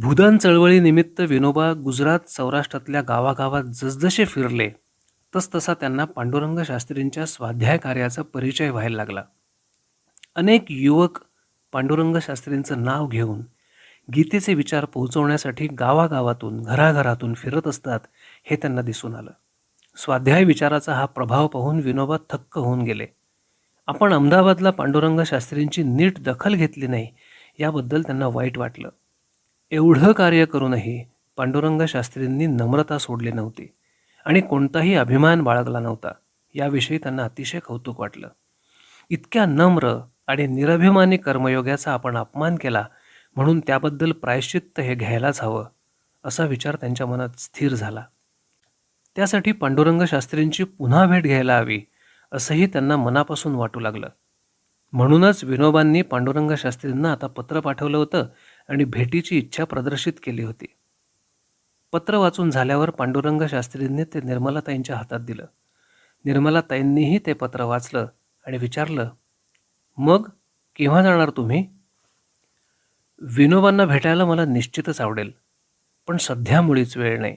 भूदान चळवळीनिमित्त विनोबा गुजरात सौराष्ट्रातल्या गावागावात जसजसे फिरले तसतसा त्यांना पांडुरंग शास्त्रींच्या स्वाध्याय कार्याचा परिचय व्हायला लागला. अनेक युवक पांडुरंग शास्त्रींचं नाव घेऊन गीतेचे विचार पोहोचवण्यासाठी गावागावातून घराघरातून फिरत असतात हे त्यांना दिसून आलं. स्वाध्याय विचाराचा हा प्रभाव पाहून विनोबा थक्क होऊन गेले. आपण अहमदाबादला पांडुरंग शास्त्रींची नीट दखल घेतली नाही याबद्दल त्यांना वाईट वाटलं. एवढं कार्य करूनही पांडुरंग शास्त्रींनी नम्रता सोडली नव्हती आणि कोणताही अभिमान बाळगला नव्हता याविषयी त्यांना अतिशय कौतुक वाटलं. इतक्या नम्र आणि निरभिमानी कर्मयोग्याचा आपण अपमान केला म्हणून त्याबद्दल प्रायश्चित्त हे घ्यायलाच हवं असा विचार त्यांच्या मनात स्थिर झाला. त्यासाठी पांडुरंग शास्त्रींची पुन्हा भेट घ्यायला हवी असंही त्यांना मनापासून वाटू लागलं. म्हणूनच विनोबांनी पांडुरंग शास्त्रींना आता पत्र पाठवलं होतं आणि भेटीची इच्छा प्रदर्शित केली होती. पत्र वाचून झाल्यावर पांडुरंग शास्त्रींनी ते निर्मलाताईंच्या हातात दिलं. निर्मलाताईंनीही ते पत्र वाचलं आणि विचारलं मग केव्हा जाणार तुम्ही? विनोबांना भेटायला मला निश्चितच आवडेल पण सध्या मुळीच वेळ नाही.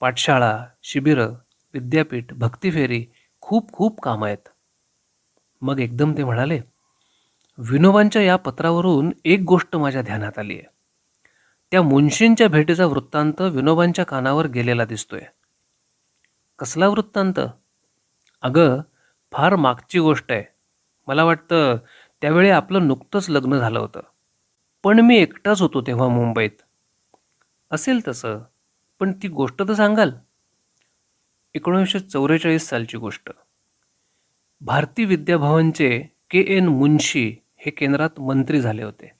पाठशाळा शिबिरं विद्यापीठ भक्तीफेरी खूप खूप कामं आहेत. मग एकदम ते म्हणाले विनोबांच्या या पत्रावरून एक गोष्ट माझ्या ध्यानात आली आहे. त्या मुन्शींच्या भेटीचा वृत्तांत विनोबांच्या कानावर गेलेला दिसतोय. कसला वृत्तांत? अगं फार मागची गोष्ट आहे. मला वाटतं त्यावेळी आपलं नुकतंच लग्न झालं होतं. पण मी एकटाच होतो तेव्हा मुंबईत. असेल तसं पण ती गोष्ट तर सांगाल. एकोणीसशे चौवेचाळीस सालची गोष्ट. भारती विद्याभवनचे के एन मुन्शी हे केंद्रात मंत्री झाले होते.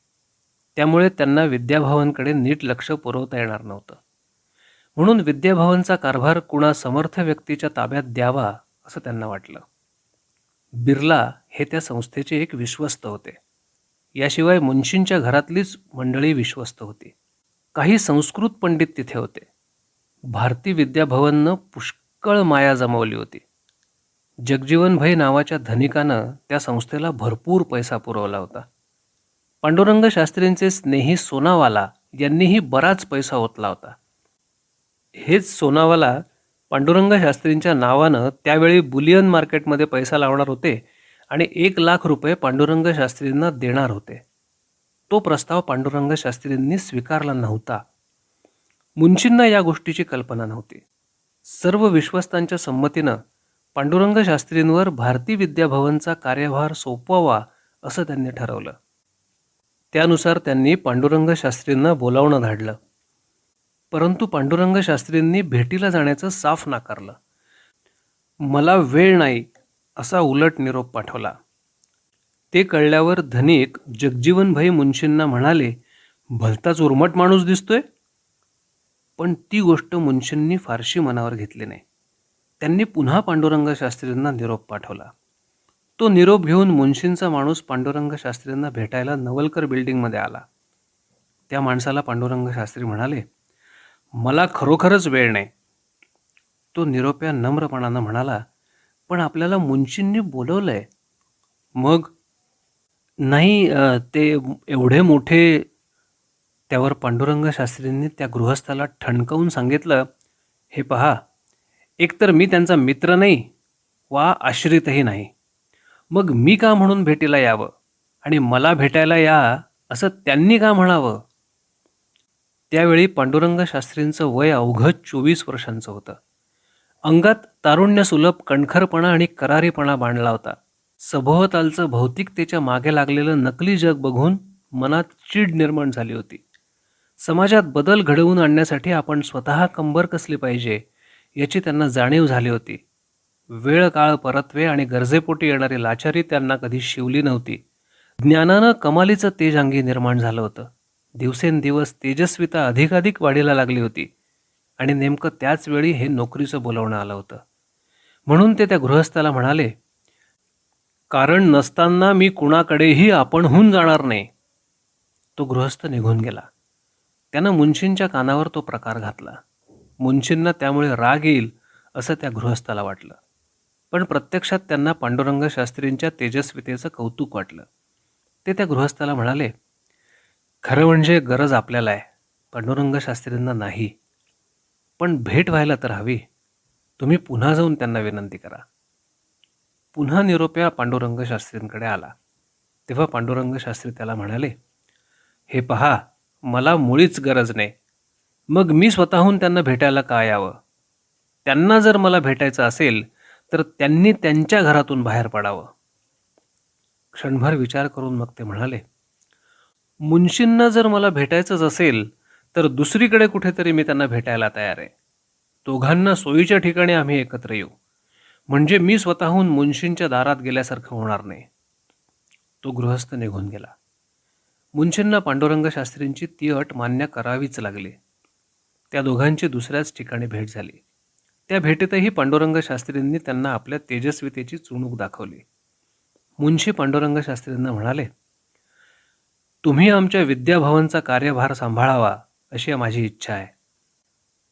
त्यामुळे त्यांना विद्याभवनकडे नीट लक्ष पुरवता येणार नव्हतं. म्हणून विद्याभवनचा कारभार कुणा समर्थ व्यक्तीच्या ताब्यात द्यावा असं त्यांना वाटलं. बिर्ला हे त्या संस्थेचे एक विश्वस्त होते. याशिवाय मुन्शींच्या घरातलीच मंडळी विश्वस्त होती. काही संस्कृत पंडित तिथे होते. भारती विद्याभवननं पुष्कळ माया जमवली होती. जगजीवन नावाच्या धनिकानं त्या संस्थेला भरपूर पैसा पुरवला होता. पांडुरंग शास्त्रींचे स्नेही सोनावाला यांनीही बराच पैसा ओतला होता. हेच सोनावाला पांडुरंग शास्त्रींच्या नावानं त्यावेळी बुलियन मार्केटमध्ये पैसा लावणार होते आणि एक लाख रुपये पांडुरंग शास्त्रींना देणार होते. तो प्रस्ताव पांडुरंग शास्त्रींनी स्वीकारला नव्हता. मुंशींना या गोष्टीची कल्पना नव्हती. सर्व विश्वस्तांच्या संमतीनं पांडुरंग शास्त्रींवर भारती विद्याभवनचा कार्यभार सोपवावा असं त्यांनी ठरवलं. त्यानुसार त्यांनी पांडुरंग शास्त्रींना बोलावणं धाडलं. परंतु पांडुरंग शास्त्रींनी भेटीला जाण्याचं साफ नाकारलं. मला वेळ नाही असा उलट निरोप पाठवला. ते कळल्यावर धनिक जगजीवनभाई मुन्शींना म्हणाले भलताच उर्मट माणूस दिसतोय. पण ती गोष्ट मुन्शींनी फारशी मनावर घेतली नाही. त्यांनी पुन्हा पांडुरंग शास्त्रींना निरोप पाठवला. तो निरोप घेऊन मुन्शींचा माणूस पांडुरंग शास्त्रींना भेटायला नवलकर बिल्डिंगमध्ये आला. त्या माणसाला पांडुरंग शास्त्री म्हणाले मला खरोखरच वेळ नाही. तो निरोप्या नम्रपणानं म्हणाला पण आपल्याला मुन्शींनी आहे मग नाही ते एवढे मोठे त्यावर पांडुरंग शास्त्रींनी त्या गृहस्थाला ठणकावून सांगितलं. हे पहा एकतर मी त्यांचा मित्र नाही वा आश्रितही नाही. मग मी का म्हणून भेटीला यावं? आणि मला भेटायला या असं त्यांनी का म्हणावं? त्यावेळी पांडुरंग शास्त्रींचं वय अवघं चोवीस वर्षांचं होतं. अंगात तारुण्यसुलभ कणखरपणा आणि करारीपणा बांधला होता. सभोवतालचं भौतिकतेच्या मागे लागलेलं नकली जग बघून मनात चीड निर्माण झाली होती. समाजात बदल घडवून आणण्यासाठी आपण स्वतः कंबर कसली पाहिजे? याची त्यांना जाणीव झाली होती. वेळ काळ परत्वे आणि गरजेपोटी येणारी लाचारी त्यांना कधी शिवली नव्हती. ज्ञानानं कमालीचं तेज अंगी निर्माण झालं होतं. दिवसेंदिवस तेजस्विता अधिकाधिक वाढीला लागली होती आणि नेमकं त्याच वेळी हे नोकरीचं बोलावणं आलं होतं. म्हणून ते त्या गृहस्थाला म्हणाले कारण नसताना मी कुणाकडेही आपणहून जाणार नाही. तो गृहस्थ निघून गेला. त्यानं मुंशींच्या कानावर तो प्रकार घातला. मुंशींना त्यामुळे राग येईल असं त्या गृहस्थाला वाटलं. पण प्रत्यक्षात त्यांना पांडुरंग शास्त्रींच्या तेजस्वितेचं कौतुक वाटलं. ते त्या गृहस्थाला म्हणाले खरं म्हणजे गरज आपल्याला आहे. पांडुरंग शास्त्रींना नाही. पण भेट व्हायला तर हवी. तुम्ही पुन्हा जाऊन त्यांना विनंती करा. पुन्हा निरोप्या पांडुरंग शास्त्रींकडे आला. तेव्हा पांडुरंग शास्त्री त्याला म्हणाले हे पहा मला मुळीच गरज नाही. मग मी स्वतःहून त्यांना भेटायला का यावं? त्यांना जर मला भेटायचं असेल तर त्यांनी त्यांच्या घरातून बाहेर पडावं. क्षणभर विचार करून मग ते म्हणाले मुंशींना जर मला भेटायचंच असेल तर दुसरीकडे कुठेतरी मी त्यांना भेटायला तयार आहे. दोघांना सोयीच्या ठिकाणी आम्ही एकत्र येऊ. म्हणजे मी स्वतःहून मुंशींच्या दारात गेल्यासारखं होणार नाही. तो गृहस्थ निघून गेला. मुंशींना पांडुरंग शास्त्रींची ती अट मान्य करावीच लागली. त्या दोघांची दुसऱ्याच ठिकाणी भेट झाली. त्या भेटीतही पांडुरंग शास्त्रींनी त्यांना आपल्या तेजस्वितेची चुणूक दाखवली. मुंशी पांडुरंग शास्त्रींना म्हणाले तुम्ही आमच्या विद्याभवनचा कार्यभार सांभाळावा अशी माझी इच्छा आहे.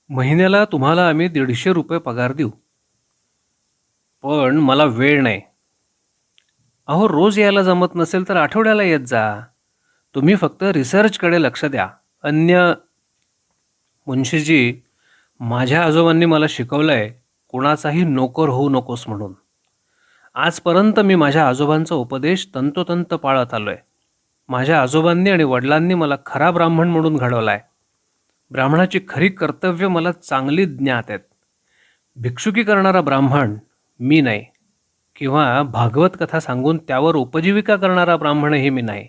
महिन्याला तुम्हाला आम्ही दीडशे रुपये पगार देऊ. पण मला वेळ नाही. अहो रोज यायला जमत नसेल तर आठवड्याला येत जा. तुम्ही फक्त रिसर्चकडे लक्ष द्या. अन्य मुंशीजी माझ्या आजोबांनी मला शिकवलं आहे कुणाचाही नोकर होऊ नकोस म्हणून. आजपर्यंत मी माझ्या आजोबांचा उपदेश तंतोतंत पाळत आलो आहे माझ्या आजोबांनी आणि वडिलांनी मला खरा ब्राह्मण म्हणून घडवला आहे ब्राह्मणाची खरी कर्तव्य मला चांगली ज्ञात आहेत. भिक्षुकी करणारा ब्राह्मण मी नाही. किंवा भागवत कथा सांगून त्यावर उपजीविका करणारा ब्राह्मणही मी नाही.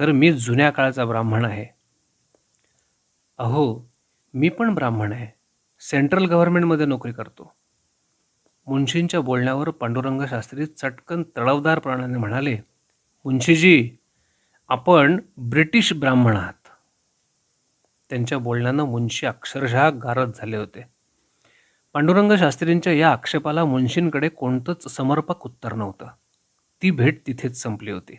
तर मी जुन्या काळचा ब्राह्मण आहे. अहो मी पण ब्राह्मण आहे. सेंट्रल गव्हर्नमेंटमध्ये नोकरी करतो. मुंशींच्या बोलण्यावर पांडुरंग शास्त्री चटकन तळवदारपणाने म्हणाले मुंशीजी आपण ब्रिटिश ब्राह्मण आहात. त्यांच्या बोलण्यानं मुंशी अक्षरशः गारद झाले होते. पांडुरंग शास्त्रींच्या या आक्षेपाला मुंशींकडे कोणतंच समर्पक उत्तर नव्हतं. ती भेट तिथेच संपली होती.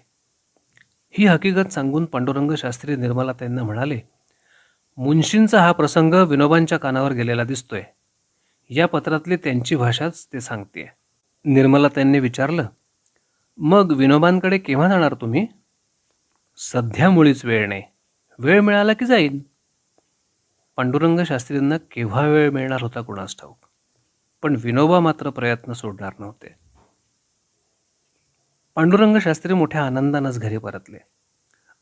ही हकीकत सांगून पांडुरंग शास्त्री निर्मला त्यांना म्हणाले मुंशींचा हा प्रसंग विनोबांच्या कानावर गेलेला दिसतोय. या पत्रातली त्यांची भाषाच ते सांगते निर्मला त्यांनी विचारलं मग विनोबांकडे केव्हा जाणार तुम्ही? सध्या मुळीच वेळ नाही. वेळ मिळाला की जाईन. पांडुरंग शास्त्रींना केव्हा वेळ मिळणार होता कुणास ठाऊक. पण विनोबा मात्र प्रयत्न सोडणार नव्हते. पांडुरंग शास्त्री मोठ्या आनंदानंच घरी परतले.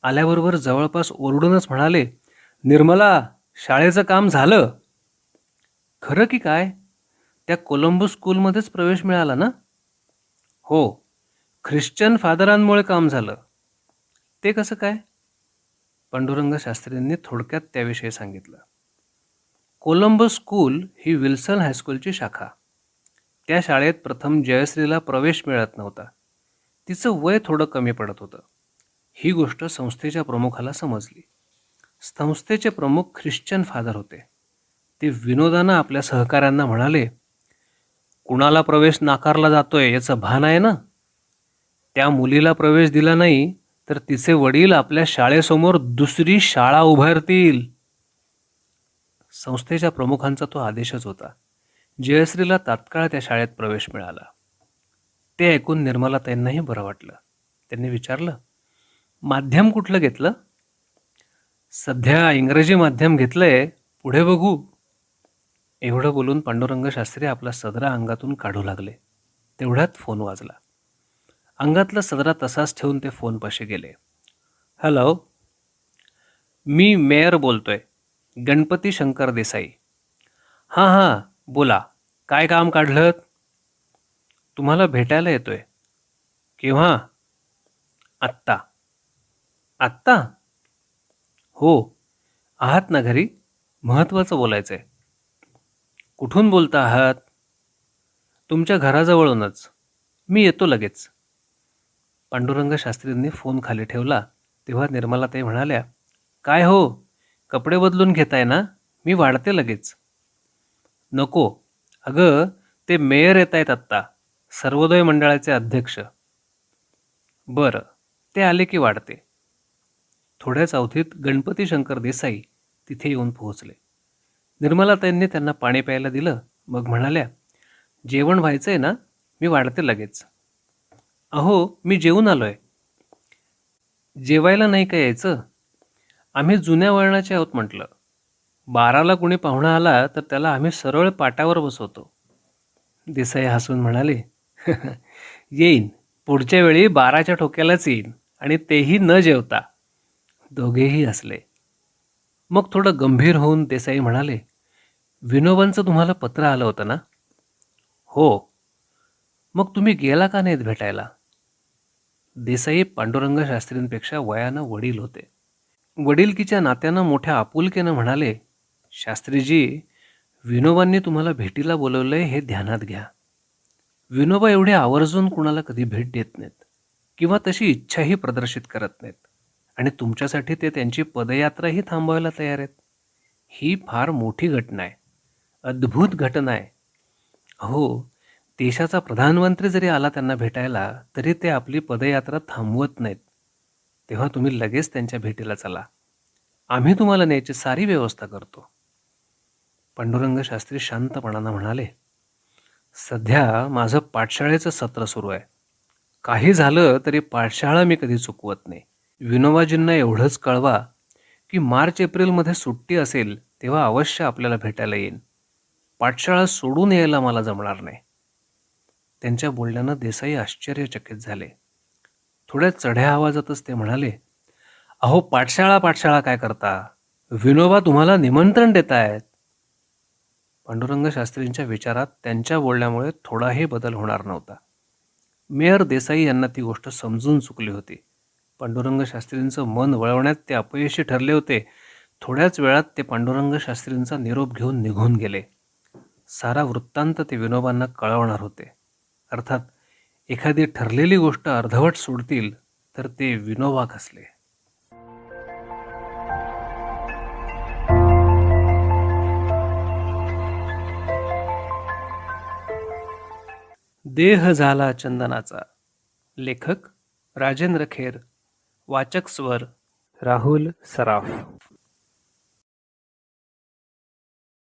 आल्याबरोबर जवळपास ओरडूनच म्हणाले निर्मला शाळेचं काम झालं. खरं की काय? त्या कोलंबो स्कूलमध्येच प्रवेश मिळाला ना? हो ख्रिश्चन फादरांमुळे काम झालं. ते कसं काय? पांडुरंग शास्त्रींनी थोडक्यात त्याविषयी सांगितलं. कोलंबो स्कूल ही विल्सन हायस्कूलची शाखा. त्या शाळेत प्रथम जयश्रीला प्रवेश मिळत नव्हता. तिचं वय थोडं कमी पडत होतं. ही गोष्ट संस्थेच्या प्रमुखाला समजली. संस्थेचे प्रमुख ख्रिश्चन फादर होते. ते विनोदानं आपल्या सहकाऱ्यांना म्हणाले कुणाला प्रवेश नाकारला जातोय याचं भान आहे ना? त्या मुलीला प्रवेश दिला नाही तर तिचे वडील आपल्या शाळेसमोर दुसरी शाळा उभारतील. संस्थेच्या प्रमुखांचा तो आदेशच होता. जयश्रीला तात्काळ त्या शाळेत प्रवेश मिळाला. ते ऐकून निर्मला त्यांनाही बरं वाटलं. त्यांनी विचारलं माध्यम कुठलं घेतलं? सध्या इंग्रजी माध्यम घेतलंय पुढे बघू. एवढं बोलून पांडुरंग शास्त्री आपला सदरा अंगातून काढू लागले. तेवढ्यात फोन वाजला. अंगातला सदरा तसाच ठेवून ते फोनपाशी गेले. हॅलो मी मेयर बोलतोय गणपती शंकर देसाई. हां हां बोला काय काम काढलं तुम्हाला भेटायला येतोय. केव्हा? आत्ता. आत्ता? हो आहात ना घरी? महत्त्वाचं बोलायचं आहे कुठून बोलता आहात? तुमच्या घराजवळूनच. मी येतो लगेच. पांडुरंग शास्त्रींनी फोन खाली ठेवला. तेव्हा निर्मलाताई म्हणाल्या काय हो कपडे बदलून घेताय ना? मी वाढते लगेच. नको. अगं ते मेयर येत आहेत आत्ता. सर्वोदय मंडळाचे अध्यक्ष. बरं. ते आले की वाढते. थोड्याच अवधीत गणपती शंकर देसाई तिथे येऊन पोहोचले. निर्मलाताईंनी त्यांना पाणी प्यायला दिलं. मग म्हणाल्या जेवण व्हायचं आहे ना? मी वाढते लगेच. अहो मी जेवून आलोय. जेवायला नाही का यायचं? आम्ही जुन्या वळणाचे आहोत म्हटलं. बाराला कुणी पाहुणा आला तर त्याला आम्ही सरळ पाटावर बसवतो. देसाई हसून म्हणाले येईन. पुढच्या वेळी बाराच्या ठोक्यालाच येईन आणि तेही न जेवता. दोघेही हसले. मग थोडं गंभीर होऊन देसाई म्हणाले विनोबांचं तुम्हाला पत्र आलं होतं ना? हो. मग तुम्ही गेला का नाहीत भेटायला? देसाई पांडुरंग शास्त्रींपेक्षा वयानं वडील होते. वडीलकीच्या नात्यानं मोठ्या आपुलकेनं म्हणाले शास्त्रीजी विनोबांनी तुम्हाला भेटीला बोलवलंय हे ध्यानात घ्या. विनोबा एवढे आवर्जून कुणाला कधी भेट देत नाहीत किंवा तशी इच्छाही प्रदर्शित करत नाहीत. आणि तुमच्यासाठी ते त्यांची पदयात्राही थांबवायला तयार आहेत. ही फार मोठी घटना आहे. अद्भुत घटना आहे. हो देशाचा प्रधानमंत्री जरी आला त्यांना भेटायला तरी ते आपली पदयात्रा थांबवत नाहीत. तेव्हा तुम्ही लगेच त्यांच्या भेटीला चला. आम्ही तुम्हाला न्यायची सारी व्यवस्था करतो. पांडुरंग शास्त्री शांतपणानं म्हणाले सध्या माझं पाठशाळेचं सत्र सुरू आहे. काही झालं तरी पाठशाळा मी कधी चुकवत नाही. विनोबाजींना एवढंच कळवा की मार्च एप्रिलमध्ये सुट्टी असेल तेव्हा अवश्य आपल्याला भेटायला येईन. पाठशाळा सोडून यायला मला जमणार नाही. त्यांच्या बोलण्यानं देसाई आश्चर्यचकित झाले. थोड्या चढ्या आवाजातच ते म्हणाले अहो पाठशाळा पाठशाळा काय करता? विनोबा तुम्हाला निमंत्रण देत आहेत पांडुरंग शास्त्रींच्या विचारात त्यांच्या बोलण्यामुळे थोडाही बदल होणार नव्हता. मेयर देसाई यांना ती गोष्ट समजून चुकली होती. पांडुरंग शास्त्रींचं मन वळवण्यात ते अपयशी ठरले होते. थोड्याच वेळात ते पांडुरंग शास्त्रींचा निरोप घेऊन निघून गेले. सारा वृत्तांत ते विनोबांना कळवणार होते. अर्थात एखादी ठरलेली गोष्ट अर्धवट सोडतील तर ते विनोबा कसले देह झाला चंदनाचा. लेखक राजेंद्र खेर. वाचक स्वर राहुल सराफ.